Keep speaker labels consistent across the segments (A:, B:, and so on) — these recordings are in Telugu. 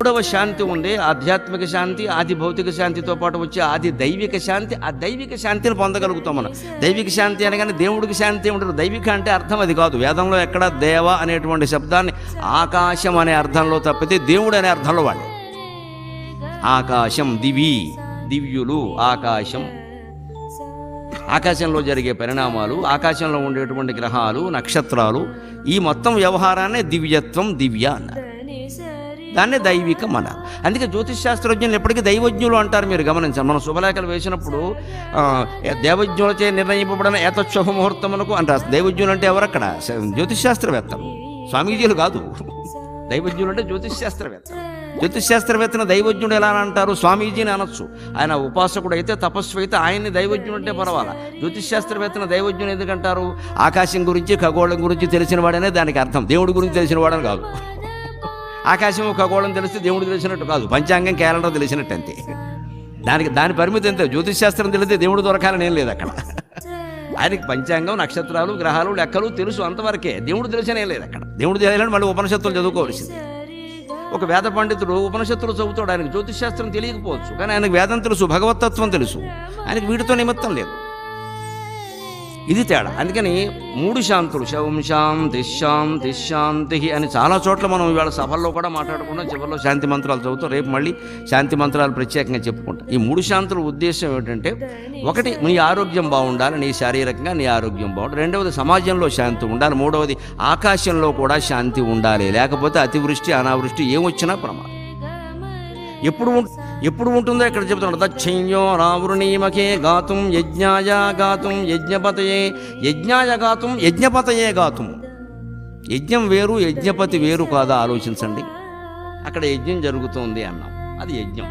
A: మూడవ శాంతి ఉంది. ఆధ్యాత్మిక శాంతి ఆది భౌతిక శాంతితో పాటు వచ్చే ఆది దైవిక శాంతి. ఆ దైవిక శాంతిని పొందగలుగుతాం మనం. దైవిక శాంతి అనగానే దేవుడికి శాంతి ఉండదు దైవిక అంటే అర్థం అది కాదు. వేదంలో ఎక్కడ దేవ అనేటువంటి శబ్దాన్ని ఆకాశం అనే అర్థంలో తప్పితే దేవుడు అనే అర్థంలో వాడు. ఆకాశం దివి దివ్యులు ఆకాశం. ఆకాశంలో జరిగే పరిణామాలు ఆకాశంలో ఉండేటువంటి గ్రహాలు నక్షత్రాలు ఈ మొత్తం వ్యవహారాన్ని దివ్యత్వం దివ్య అన్నారు. దాన్నే దైవికం అన్నారు అందుకే జ్యోతిష్ శాస్త్రజ్ఞులు ఎప్పటికీ దైవజ్ఞులు అంటారు మీరు గమనించండి. మనం శుభలేఖలు వేసినప్పుడు ఆ, దేవజ్ఞులచే నిర్ణయింపబడిన ఏతశుభ ముహూర్తమునకు అంటారు. దైవజ్ఞులు అంటే ఎవరక్కడ? జ్యోతిష్ శాస్త్రవేత్తలు. స్వామీజీలు కాదు. దైవజ్ఞులు అంటే జ్యోతిష్ శాస్త్రవేత్తలు జ్యోతిష్ శాస్త్రవేత్తను దైవజ్ఞుడు ఎలా అంటారు? స్వామీజీని అనొచ్చు. ఆయన ఉపాసకుడు అయితే తపస్సు అయితే ఆయన్ని దైవజ్ఞుడు అంటే పర్వాలా? జ్యోతిష్ శాస్త్రవేత్తను దైవజ్ఞుడు ఎందుకంటారు ఆకాశం గురించి ఖగోళం గురించి తెలిసిన వాడనే దానికి అర్థం. దేవుడి గురించి తెలిసిన వాడని కాదు. ఆకాశం ఖగోళం తెలిస్తే దేవుడు తెలిసినట్టు కాదు. పంచాంగం క్యాలెండర్ తెలిసినట్టు అంతే. దానికి దాని పరిమితి ఎంత? జ్యోతిష్ శాస్త్రం తెలిస్తే దేవుడు దొరకాలని ఏం లేదు అక్కడ. ఆయనకి పంచాంగం నక్షత్రాలు గ్రహాలు లెక్కలు తెలుసు అంతవరకే. దేవుడు తెలిసినే లేదు అక్కడ. దేవుడు తెలియాలని మళ్ళీ ఉపనిషత్తులు చదువుకోవాల్సింది. ఒక వేద పండితుడు ఉపనిషత్తులు చదువుతాడు. ఆయనకు జ్యోతిష్ శాస్త్రం తెలియకపోవచ్చు. కానీ ఆయనకు వేదం తెలుసు భగవతత్వం తెలుసు. ఆయనకు వీటితో నిమిత్తం లేదు. ఇది తేడా. అందుకని మూడు శాంతులు శవం శాంతి శాంతి శాంతి అని చాలా చోట్ల మనం ఇవాళ సభల్లో కూడా మాట్లాడుకుంటాం చివరిలో శాంతి మంత్రాలు చదువుతాం రేపు మళ్ళీ శాంతి మంత్రాలు ప్రత్యేకంగా చెప్పుకుంటాం. ఈ మూడు శాంతుల ఉద్దేశం ఏంటంటే ఒకటి నీ ఆరోగ్యం బాగుండాలి నీ శారీరకంగా నీ ఆరోగ్యం బాగుండాలి. రెండవది సమాజంలో శాంతి ఉండాలి. మూడవది ఆకాశంలో కూడా శాంతి ఉండాలి. లేకపోతే అతివృష్టి అనావృష్టి ఏమొచ్చినా ప్రమాదం. ఎప్పుడు ఎప్పుడు ఉంటుందో ఇక్కడ చెబుతున్నాడు? దక్షిణ్యో రావృణీమకే గాతుం యజ్ఞాయ గాతుం యజ్ఞపతయే. యజ్ఞాయ గాతుం యజ్ఞపతయే గాతుం యజ్ఞం వేరు యజ్ఞపతి వేరు కాదా ఆలోచించండి. అక్కడ యజ్ఞం జరుగుతోంది అన్నాం. అది యజ్ఞం.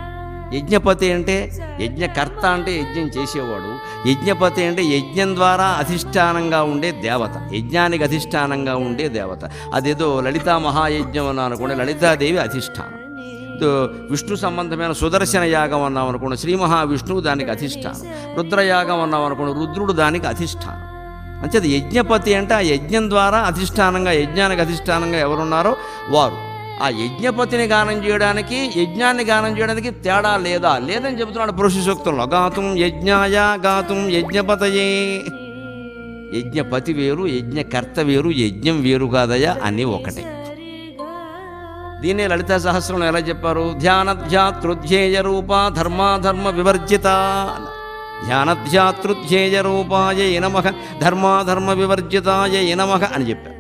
A: యజ్ఞపతి అంటే యజ్ఞకర్త అంటే యజ్ఞం చేసేవాడు. యజ్ఞపతి అంటే యజ్ఞం ద్వారా అధిష్టానంగా ఉండే దేవత. యజ్ఞానికి అధిష్టానంగా ఉండే దేవత. అదేదో లలితా మహాయజ్ఞం అని అనుకోండి. లలితాదేవి అధిష్టానం. విష్ణు సంబంధమైన సుదర్శన యాగం అన్నాం అనుకోండి శ్రీ మహావిష్ణువు దానికి అధిష్టానం. రుద్రయాగం అన్నాం అనుకోండి రుద్రుడు దానికి అధిష్టానం. అంచేది యజ్ఞపతి అంటే ఆ యజ్ఞం ద్వారా అధిష్టానంగా యజ్ఞానికి అధిష్టానంగా ఎవరున్నారో వారు. ఆ యజ్ఞపతిని గానం చేయడానికి యజ్ఞాన్ని గానం చేయడానికి తేడా లేదా? లేదని చెబుతున్నాడు పురుష సూక్తంలో గాతుం యజ్ఞాయ గాతుం యజ్ఞపతయే. యజ్ఞపతి వేరు యజ్ఞకర్త వేరు యజ్ఞం వేరు కాదయా అని ఒకటే. దీన్నే లలిత సహస్రంలో ఎలా చెప్పారు? ధ్యానధ్యాతృధ్యేయ రూప ధర్మాధర్మ వివర్జిత. ధ్యానధ్యాతృధ్యేయ రూపాయ ఇనమహ ధర్మాధర్మ వివర్జితాయ ఇనమహ అని చెప్పారు.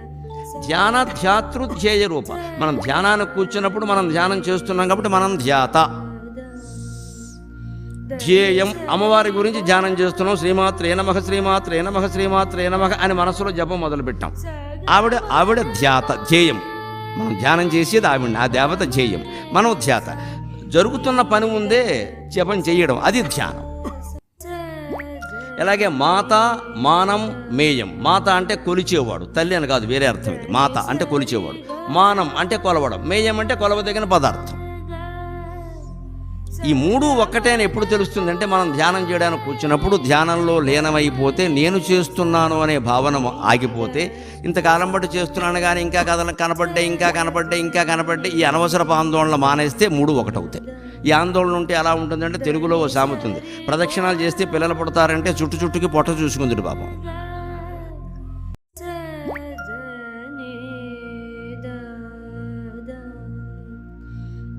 A: ధ్యాన ధ్యాతృధ్యేయ రూప. మనం ధ్యానానికి కూర్చున్నప్పుడు మనం ధ్యానం చేస్తున్నాం కాబట్టి మనం ధ్యాత. ధ్యేయం అమ్మవారి గురించి ధ్యానం చేస్తున్నాం. శ్రీమాత్రే నమః శ్రీమాత్రే నమః శ్రీమాత్రే నమః అని మనసులో జపం మొదలుపెట్టాం. ఆవిడ ఆవిడ ధ్యాత ధ్యేయం. మనం ధ్యానం చేసేది ఆవిడ ఆ దేవత ధ్యేయం మనం ధ్యాత జరుగుతున్న పని ఉందే జపం చేయడం అది ధ్యానం. అలాగే మాత మానం మేయం. మాత అంటే కొలిచేవాడు తల్లి అని కాదు వేరే అర్థం ఇది. మాత అంటే కొలిచేవాడు. మానం అంటే కొలవడం మేయం అంటే కొలవదగిన పదార్థం. ఈ మూడు ఒక్కటే అని ఎప్పుడు తెలుస్తుందంటే మనం ధ్యానం చేయడానికి కూర్చున్నప్పుడు ధ్యానంలో లీనమైపోతే నేను చేస్తున్నాను అనే భావన ఆగిపోతే ఇంతకాలం బట్టి చేస్తున్నాను కానీ ఇంకా కథలు కనపడ్డాయి ఇంకా కనపడ్డాయి ఇంకా కనపడ్డాయి ఈ అనవసరపు ఆందోళన మానేస్తే మూడు ఒకటవుతాయి. ఈ ఆందోళన ఉంటే ఎలా ఉంటుందంటే తెలుగులో ఓ సామెతుంది ప్రదక్షిణాలు చేస్తే పిల్లలు పుడతారంటే చుట్టు చుట్టుకి పొట్ట చూసుకుంది పాపం.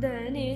B: దని